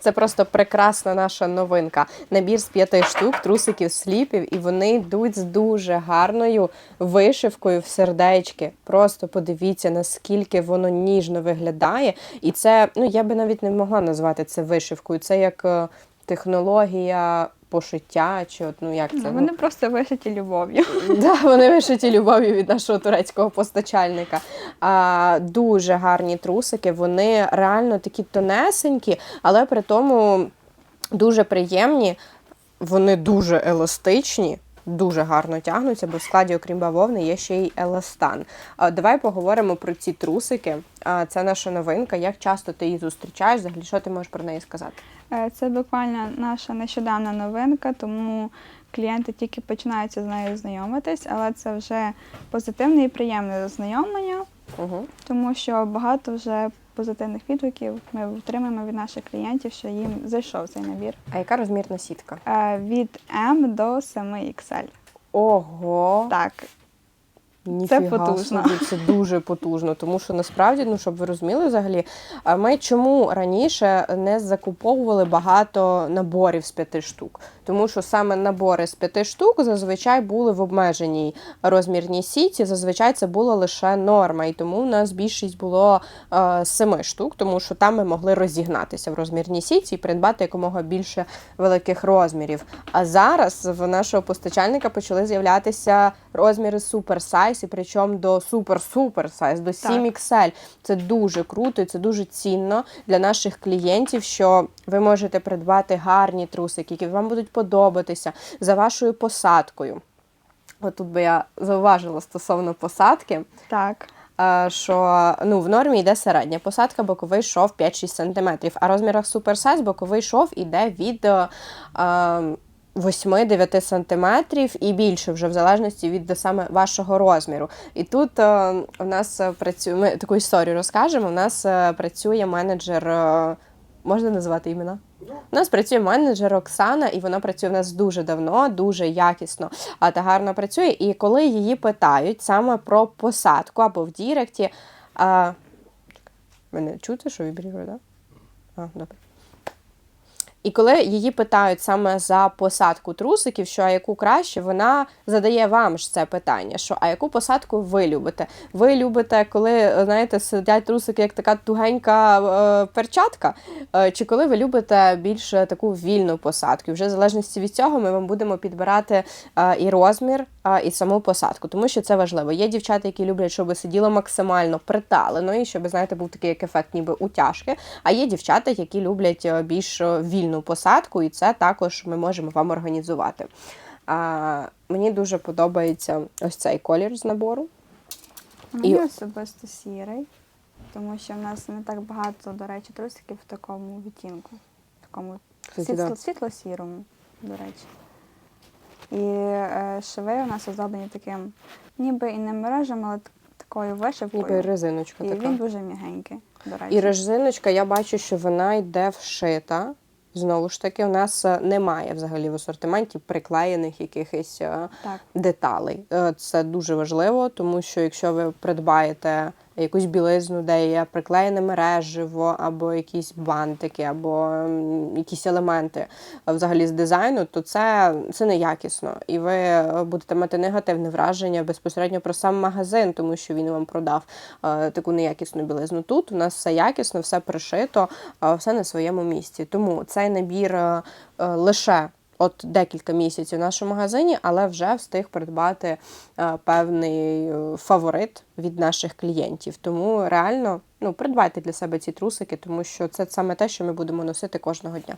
Це просто прекрасна наша новинка. Набір з п'яти штук, трусиків, сліпів, і вони йдуть з дуже гарною вишивкою в сердечки. Просто подивіться, наскільки воно ніжно виглядає. І це, ну я би навіть не могла назвати це вишивкою. Це як е, технологія пошиття, чи от ну як це ну, Вони просто вишиті любов'ю. Да, вони вишиті любов'ю від нашого турецького постачальника. А, дуже гарні трусики. Вони реально такі тонесенькі, але при тому дуже приємні. Вони дуже еластичні. Дуже гарно тягнуться, бо в складі, окрім бавовни, є ще й еластан. Давай поговоримо про ці трусики. Це наша новинка. Як часто ти її зустрічаєш? Взагалі, що ти можеш про неї сказати? Е, Це буквально наша нещодавна новинка, тому клієнти тільки починаються з нею знайомитись, але це вже позитивне і приємне знайомлення, Угу. тому що багато вже позитивних відгуків ми отримуємо від наших клієнтів, що їм зайшов цей набір. А яка розмірна сітка? Е, Від М до 7 XL. Ого! Так, Ніфіга потужно. собі, це дуже потужно, тому що насправді, ну щоб ви розуміли взагалі, ми чому раніше не закуповували багато наборів з п'яти штук? Тому що саме набори з п'яти штук зазвичай були в обмеженій розмірній сіті. Зазвичай це була лише норма, і тому у нас більшість було е, семи штук, тому що там ми могли розігнатися в розмірній сіті і придбати якомога більше великих розмірів. А зараз в нашого постачальника почали з'являтися розміри супер сайз, і причому до супер-супер сайз, до 7 XL. Це дуже круто і це дуже цінно для наших клієнтів, що ви можете придбати гарні трусики, які вам будуть подобатися за вашою посадкою. От тут би я зауважила стосовно посадки. так. е, Що ну, в нормі йде середня посадка, боковий шов 5-6 см, а в розмірах суперсайз боковий шов іде від е, е, 8-9 см і більше, вже в залежності від саме вашого розміру. І тут е, у нас працює, ми таку історію розкажемо. У нас е, працює менеджер, е, можна називати імена? У нас працює менеджер Оксана, і вона працює в нас дуже давно, дуже якісно та гарно працює. І коли її питають саме про посадку або в Діректі, а, мене чути, що вібрірує, так? Да? А, добре. І коли її питають саме за посадку трусиків, що а яку краще, вона задає вам ж це питання: що а яку посадку ви любите? Ви любите, коли знаєте, сидять трусики як така тугенька е, перчатка? Е, чи коли ви любите більш таку вільну посадку? Вже в залежності від цього ми вам будемо підбирати е, і розмір, е, і саму посадку, тому що це важливо. Є дівчата, які люблять, щоб сиділо максимально приталено, і щоб знаєте, був такий як ефект, ніби утяжки. А є дівчата, які люблять е, більш е, вільну посадку, і це також ми можемо вам організувати. А, мені дуже подобається ось цей колір з набору. Мені І- особисто сірий, тому що в нас не так багато, до речі, трусиків в такому відтінку, в такому світло, світло-сірому, до речі. І е, шви у нас озроблені таким, ніби і не мережем, але такою вишивкою. Ніби резиночка і така. він дуже м'ягенький, до речі. І резиночка, я бачу, що вона йде вшита. Знову ж таки, у нас е, немає взагалі в асортименті приклеєних якихось е, Так. деталей. Е, Це дуже важливо, тому що якщо ви придбаєте якусь білизну, де є приклеєне мереживо, або якісь бантики, або якісь елементи взагалі з дизайну, то це, це неякісно. І ви е, будете мати негативне враження безпосередньо про сам магазин, тому що він вам продав е, таку неякісну білизну. Тут у нас все якісно, все пришито, все на своєму місці. Тому цей набір е, лише от декілька місяців в нашому магазині, але вже встиг придбати е, певний е, фаворит від наших клієнтів. Тому реально ну, придбайте для себе ці трусики, тому що це саме те, що ми будемо носити кожного дня.